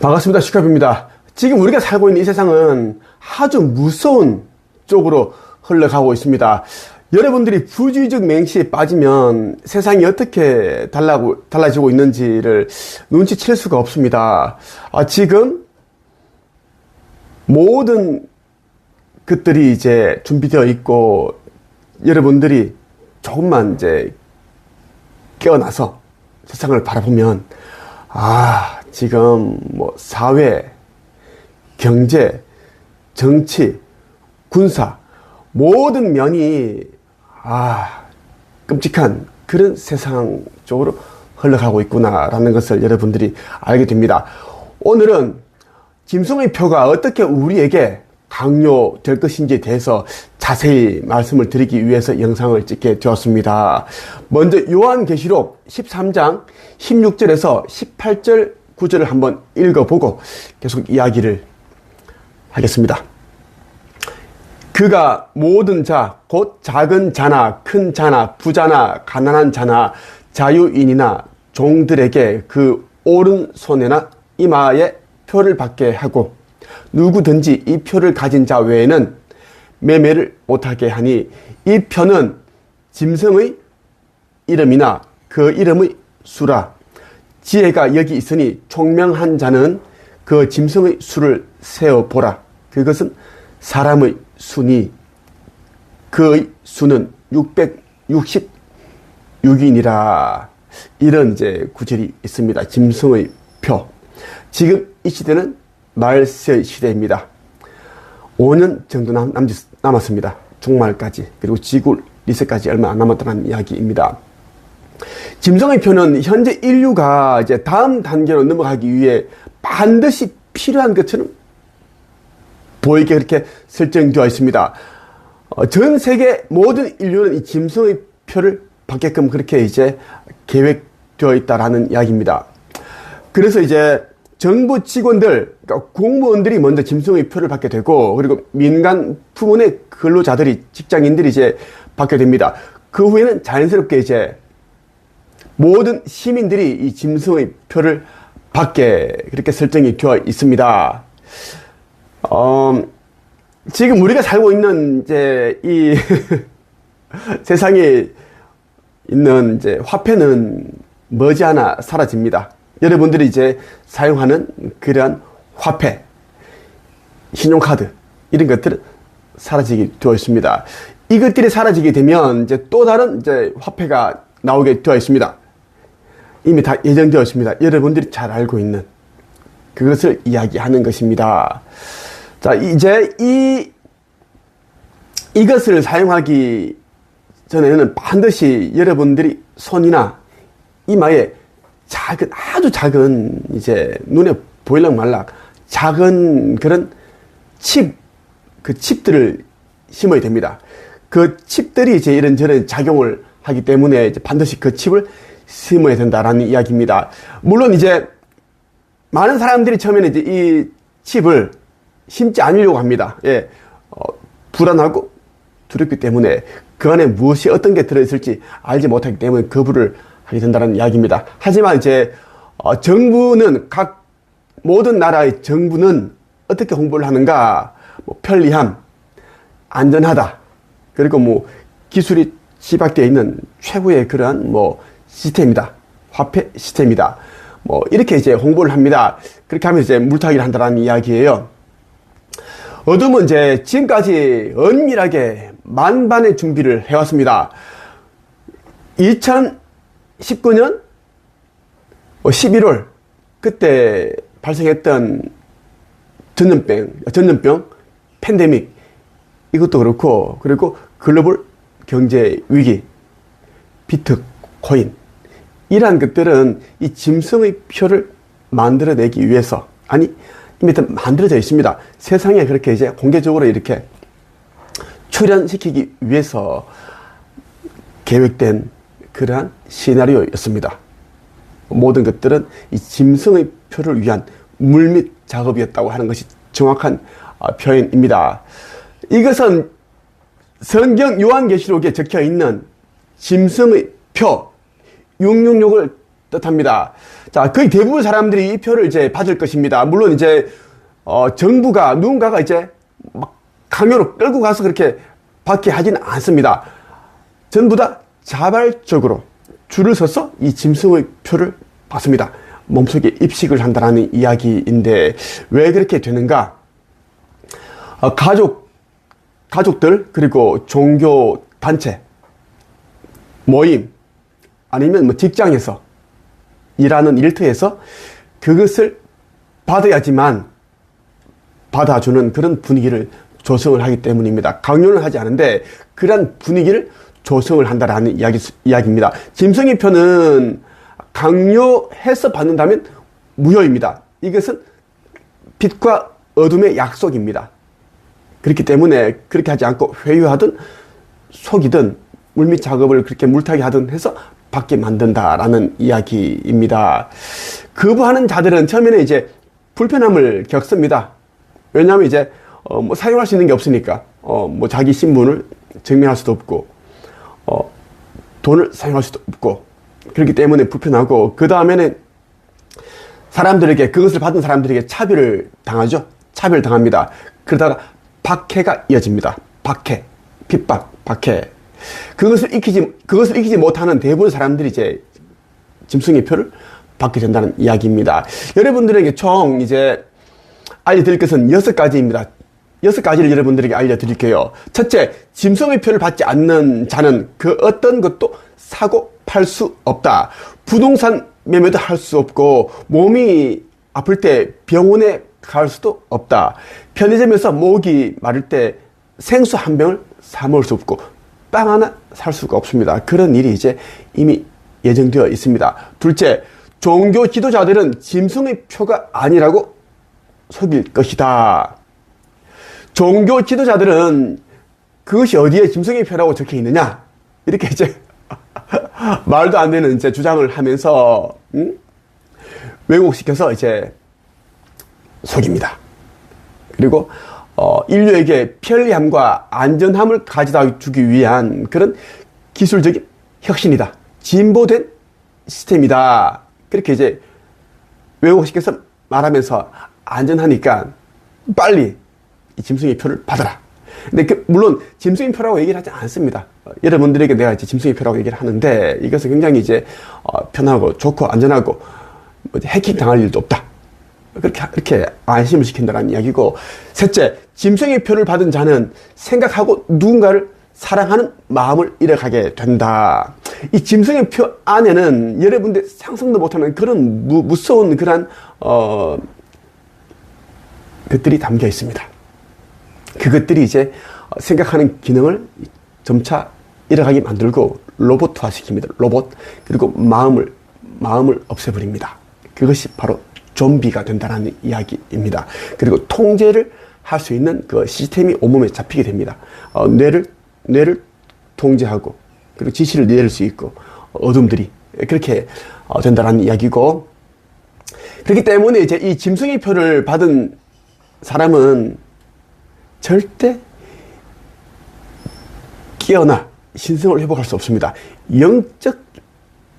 반갑습니다. 슈카입니다. 지금 우리가 살고 있는 이 세상은 아주 무서운 쪽으로 흘러가고 있습니다. 여러분들이 부주의적 맹시에 빠지면 세상이 어떻게 달라고, 달라지고 있는지를 눈치챌 수가 없습니다. 아, 지금 모든 것들이 이제 준비되어 있고 여러분들이 조금만 이제 깨어나서 세상을 바라보면 아, 지금 뭐 사회, 경제, 정치, 군사 모든 면이 아, 끔찍한 그런 세상 쪽으로 흘러가고 있구나라는 것을 여러분들이 알게 됩니다. 오늘은 김성의 표가 어떻게 우리에게 강요될 것인지에 대해서 자세히 말씀을 드리기 위해서 영상을 찍게 되었습니다. 먼저 요한계시록 13장 16절에서 18절 구절을 한번 읽어보고 계속 이야기를 하겠습니다. 그가 모든 자, 곧 작은 자나 큰 자나 부자나 가난한 자나 자유인이나 종들에게 그 오른손에나 이마에 표를 받게 하고 누구든지 이 표를 가진 자 외에는 매매를 못하게 하니 이 표는 짐승의 이름이나 그 이름의 수라 지혜가 여기 있으니 총명한 자는 그 짐승의 수를 세어 보라 그것은 사람의 수니 그의 수는 666이니라 이런 이제 구절이 있습니다. 짐승의 표 지금 이 시대는 말세 시대입니다. 5년 정도 남, 남았습니다. 종말까지 그리고 지구 리셋까지 얼마 안 남았다는 이야기입니다. 짐승의 표는 현재 인류가 이제 다음 단계로 넘어가기 위해 반드시 필요한 것처럼 보이게 그렇게 설정되어 있습니다. 어, 전 세계 모든 인류는 이 짐승의 표를 받게끔 그렇게 이제 계획되어 있다라는 이야기입니다. 그래서 이제 정부 직원들, 그러니까 공무원들이 먼저 짐승의 표를 받게 되고, 그리고 민간 부문의 근로자들이, 직장인들이 이제 받게 됩니다. 그 후에는 자연스럽게 이제 모든 시민들이 이 짐승의 표를 받게 그렇게 설정이 되어 있습니다. 어, 지금 우리가 살고 있는 이제 이 세상에 있는 이제 화폐는 머지않아 사라집니다. 여러분들이 이제 사용하는 그러한 화폐, 신용카드, 이런 것들은 사라지게 되어 있습니다. 이것들이 사라지게 되면 이제 또 다른 이제 화폐가 나오게 되어 있습니다. 이미 다 예정되어 있습니다. 여러분들이 잘 알고 있는 그것을 이야기하는 것입니다. 자, 이제 이, 이것을 사용하기 전에는 반드시 여러분들이 손이나 이마에 작은 아주 작은 이제 눈에 보일락 말락 작은 그런 칩 그 칩들을 심어야 됩니다. 그 칩들이 이제 이런저런 작용을 하기 때문에 이제 반드시 그 칩을 심어야 된다라는 이야기입니다. 물론 이제 많은 사람들이 처음에는 이제 이 칩을 심지 않으려고 합니다. 예, 어, 불안하고 두렵기 때문에 그 안에 무엇이 어떤 게 들어있을지 알지 못하기 때문에 거부를 하게 된다는 이야기입니다. 하지만 이제 어, 정부는 각 모든 나라의 정부는 어떻게 홍보를 하는가? 뭐 편리함, 안전하다, 그리고 뭐 기술이 시박되어 있는 최고의 그러한 뭐 시스템이다, 화폐 시스템이다. 뭐 이렇게 이제 홍보를 합니다. 그렇게 하면서 이제 물타기를 한다는 이야기예요. 어둠은 이제 지금까지 은밀하게 만반의 준비를 해왔습니다. 19년 11월 그때 발생했던 전염병, 전염병, 팬데믹 이것도 그렇고 그리고 글로벌 경제 위기, 비트코인 이러한 것들은 이 짐승의 표를 만들어내기 위해서 아니 이미 만들어져 있습니다. 세상에 그렇게 이제 공개적으로 이렇게 출연시키기 위해서 계획된 그러한 시나리오였습니다. 모든 것들은 이 짐승의 표를 위한 물밑 작업이었다고 하는 것이 정확한 어, 표현입니다. 이것은 성경 요한계시록에 적혀 있는 짐승의 표 666을 뜻합니다. 자, 거의 대부분 사람들이 이 표를 이제 받을 것입니다. 물론 이제 어, 정부가 누군가가 이제 막 강요로 끌고 가서 그렇게 받게 하지는 않습니다. 전부 다 자발적으로 줄을 서서 이 짐승의 표를 받습니다. 몸속에 입식을 한다는 이야기인데 왜 그렇게 되는가? 어, 가족, 가족들, 그리고 종교 단체, 모임, 아니면 뭐 직장에서 일하는 일터에서 그것을 받아야지만 받아주는 그런 분위기를 조성을 하기 때문입니다. 강요는 하지 않은데 그러한 분위기를 조성을 한다라는 이야기, 이야기입니다. 짐승의 표는 강요해서 받는다면 무효입니다. 이것은 빛과 어둠의 약속입니다. 그렇기 때문에 그렇게 하지 않고 회유하든 속이든 물밑 작업을 그렇게 물타기 하든 해서 받게 만든다라는 이야기입니다. 거부하는 자들은 처음에는 이제 불편함을 겪습니다. 왜냐하면 이제 어, 뭐 사용할 수 있는 게 없으니까 어, 뭐 자기 신분을 증명할 수도 없고 어, 돈을 사용할 수도 없고 그렇기 때문에 불편하고 그 다음에는 사람들에게 그것을 받은 사람들에게 차별을 당하죠. 차별 당합니다. 그러다가 박해가 이어집니다. 박해, 핍박, 박해. 그것을 익히지 그것을 익히지 못하는 대부분 사람들이 이제 짐승의 표를 받게 된다는 이야기입니다. 여러분들에게 총 이제 알려드릴 것은 여섯 가지입니다. 여섯 가지를 여러분들에게 알려드릴게요. 첫째, 짐승의 표를 받지 않는 자는 그 어떤 것도 사고 팔 수 없다. 부동산 매매도 할 수 없고 몸이 아플 때 병원에 갈 수도 없다. 편의점에서 목이 마를 때 생수 한 병을 사 먹을 수 없고 빵 하나 살 수가 없습니다. 그런 일이 이제 이미 예정되어 있습니다. 둘째, 종교 지도자들은 짐승의 표가 아니라고 속일 것이다. 종교 지도자들은 그것이 어디에 짐승의 표라고 적혀 있느냐? 이렇게 이제 말도 안 되는 이제 주장을 하면서 음? 왜곡시켜서 이제 속입니다. 그리고 어, 인류에게 편리함과 안전함을 가져다 주기 위한 그런 기술적인 혁신이다. 진보된 시스템이다. 그렇게 이제 왜곡시켜서 말하면서 안전하니까 빨리 이 짐승의 표를 받아라. 근데 그 물론 짐승의 표라고 얘기를 하지 않습니다. 어, 여러분들에게 내가 이제 짐승의 표라고 얘기를 하는데 이것은 굉장히 이제 어, 편하고 좋고 안전하고 뭐 해킹 당할 일도 없다. 그렇게 이렇게 안심을 시킨다는 이야기고 셋째 짐승의 표를 받은 자는 생각하고 누군가를 사랑하는 마음을 잃어가게 된다. 이 짐승의 표 안에는 여러분들 상상도 못하는 그런 무, 무서운 그런 어 것들이 담겨 있습니다. 그것들이 이제 생각하는 기능을 점차 잃어가게 만들고 로봇화 시킵니다. 로봇 그리고 마음을 마음을 없애버립니다. 그것이 바로 좀비가 된다는 이야기입니다. 그리고 통제를 할 수 있는 그 시스템이 온몸에 잡히게 됩니다. 어, 뇌를 뇌를 통제하고 그리고 지시를 내릴 수 있고 어둠들이 그렇게 어, 된다는 이야기고 그렇기 때문에 이제 이 짐승의 표를 받은 사람은 절대 깨어나 신성을 회복할 수 없습니다. 영적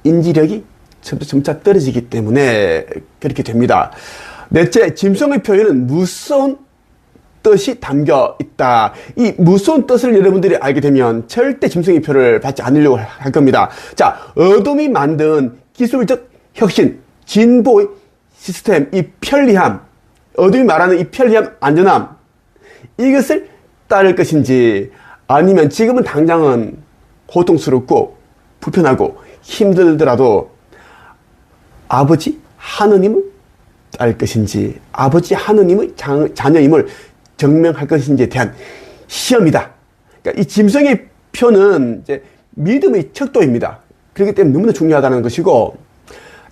인지력이 점차, 점차 떨어지기 때문에 그렇게 됩니다. 넷째, 짐승의 표현은 무서운 뜻이 담겨 있다. 이 무서운 뜻을 여러분들이 알게 되면 절대 짐승의 표를 받지 않으려고 할 겁니다. 자, 어둠이 만든 기술적 혁신, 진보의 시스템, 이 편리함, 어둠이 말하는 이 편리함, 안전함, 이것을 따를 것인지, 아니면 지금은 당장은 고통스럽고 불편하고 힘들더라도 아버지 하느님을 딸 것인지 아버지 하느님의 자 녀임을 증명할 것인지에 대한 시험이다. 그러니까 이 짐승의 표는 이제 믿음의 척도입니다. 그렇기 때문에 너무나 중요하다는 것이고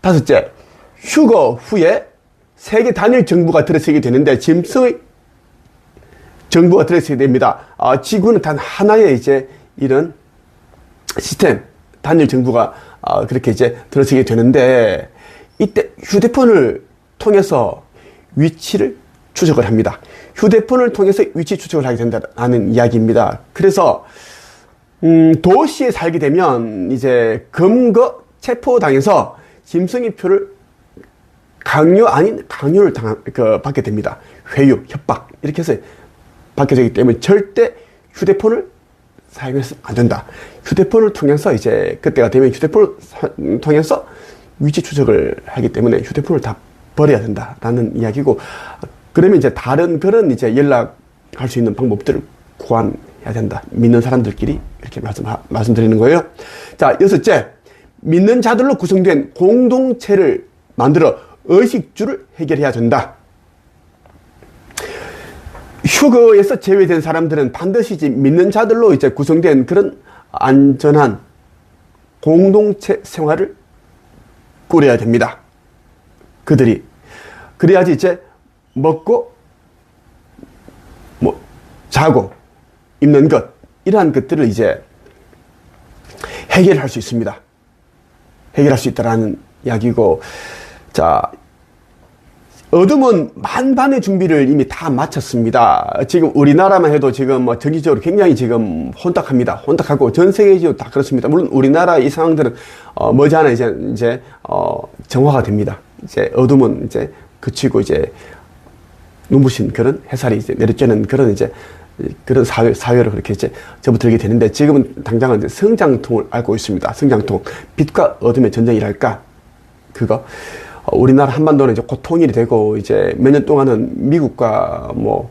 다섯째 휴거 후에 세계 단일 정부가 들어서게 되는데 짐승의 정부가 들어서게 됩니다. 아, 지구는 단 하나의 이제 이런 시스템 단일 정부가 아, 그렇게 이제 들어서게 되는데 이때 휴대폰을 통해서 위치를 추적을 합니다. 휴대폰을 통해서 위치 추적을 하게 된다는 이야기입니다. 그래서 음, 도시에 살게 되면 이제 검거 체포당해서 짐승의 표를 강요 아닌 강요를 당한, 그, 받게 됩니다. 회유, 협박, 이렇게 해서 받게 되기 때문에 절대 휴대폰을 사용해서는 안 된다. 휴대폰을 통해서 이제 그때가 되면 휴대폰을 사- 통해서 위치 추적을 하기 때문에 휴대폰을 다 버려야 된다라는 이야기고 그러면 이제 다른 그런 이제 연락할 수 있는 방법들을 구한해야 된다. 믿는 사람들끼리 이렇게 말씀 말씀드리는 거예요. 자 여섯째 믿는 자들로 구성된 공동체를 만들어 의식주를 해결해야 된다. 휴거에서 제외된 사람들은 반드시 믿는 자들로 이제 구성된 그런 안전한 공동체 생활을 꾸려야 됩니다. 그들이 그래야지 이제 먹고 뭐 자고 입는 것 이러한 것들을 이제 해결할 수 있습니다. 해결할 수 있다라는 이야기고 자 어둠은 만반의 준비를 이미 다 마쳤습니다. 지금 우리나라만 해도 지금 뭐 전기적으로 굉장히 지금 혼탁합니다. 혼탁하고 전 세계적으로 다 그렇습니다. 물론 우리나라 이 상황들은 어 머지않아 이제 이제 어 정화가 됩니다. 이제 어둠은 이제 그치고 이제 눈부신 그런 햇살이 이제 내려쬐는 그런 이제 그런 사회, 사회로 그렇게 이제 접어들게 되는데 지금은 당장은 이제 성장통을 앓고 있습니다. 성장통. 빛과 어둠의 전쟁이랄까? 그거. 어, 우리나라 한반도는 이제 곧 통일이 되고 이제 몇 년 동안은 미국과 뭐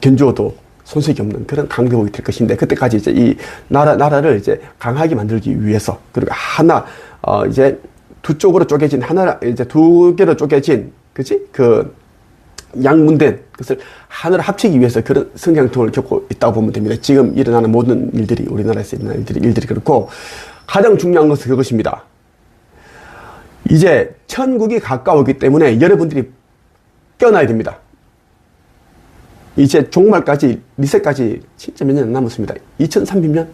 견주어도 손색이 없는 그런 강대국이 될 것인데 그때까지 이제 이 나라 나라를 이제 강하게 만들기 위해서 그리고 하나 어 이제 두 쪽으로 쪼개진 하나 이제 두 개로 쪼개진 그지 그 양문된 것을 하나로 합치기 위해서 그런 성장통을 겪고 있다고 보면 됩니다. 지금 일어나는 모든 일들이 우리나라에서 일어나는 일들이 일들이 그렇고 가장 중요한 것은 그것입니다. 이제 천국이 가까웠기 때문에 여러분들이 깨어나야 됩니다. 이제 종말까지 리셋까지 진짜 몇 년 남았습니다. 2300년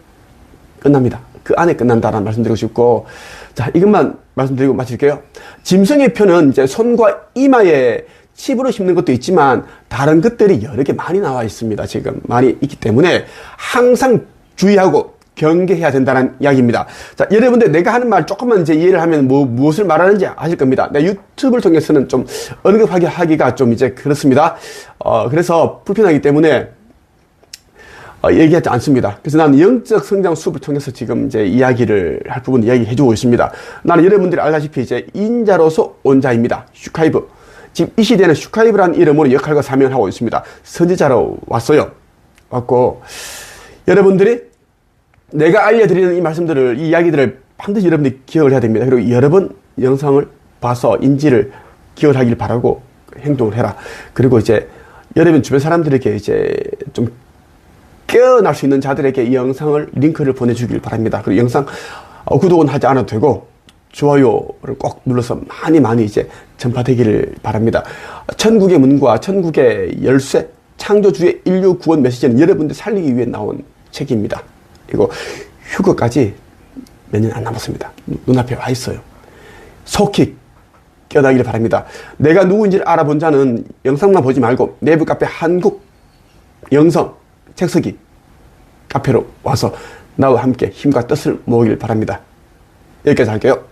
끝납니다. 그 안에 끝난다라는 말씀드리고 싶고 자 이것만 말씀드리고 마칠게요. 짐승의 표는 이제 손과 이마에 칩으로 심는 것도 있지만 다른 것들이 여러 개 많이 나와 있습니다. 지금 많이 있기 때문에 항상 주의하고 경계해야 된다는 이야기입니다. 자, 여러분들 내가 하는 말 조금만 이제 이해를 하면 뭐, 무엇을 말하는지 아실 겁니다. 내 유튜브를 통해서는 좀 언급하기 하기가 좀 이제 그렇습니다. 어, 그래서 불편하기 때문에 어, 얘기하지 않습니다. 그래서 나는 영적 성장 수업을 통해서 지금 이제 이야기를 할 부분 이야기해 주고 있습니다. 나는 여러분들이 알다시피 이제 인자로서 온 자입니다. 슈카이브. 지금 이 시대는 슈카이브라는 이름으로 역할과 사명을 하고 있습니다. 선지자로 왔어요. 왔고, 여러분들이 내가 알려드리는 이 말씀들을, 이 이야기들을 반드시 여러분들이 기억을 해야 됩니다. 그리고 여러 번 영상을 봐서 인지를 기억을 하길 바라고 행동을 해라. 그리고 이제 여러분 주변 사람들에게 이제 좀 깨어날 수 있는 자들에게 이 영상을 링크를 보내주길 바랍니다. 그리고 영상 어, 구독은 하지 않아도 되고 좋아요를 꼭 눌러서 많이 많이 이제 전파되기를 바랍니다. 천국의 문과 천국의 열쇠 창조주의 인류 구원 메시지는 여러분들 살리기 위해 나온 책입니다. 이거 휴거까지 몇 년 안 남았습니다. 눈앞에 와 있어요. 속히 깨어나기를 바랍니다. 내가 누구인지를 알아본 자는 영상만 보지 말고 내부 카페 한국 영성 책쓰기 카페로 와서 나와 함께 힘과 뜻을 모으길 바랍니다. 여기까지 할게요.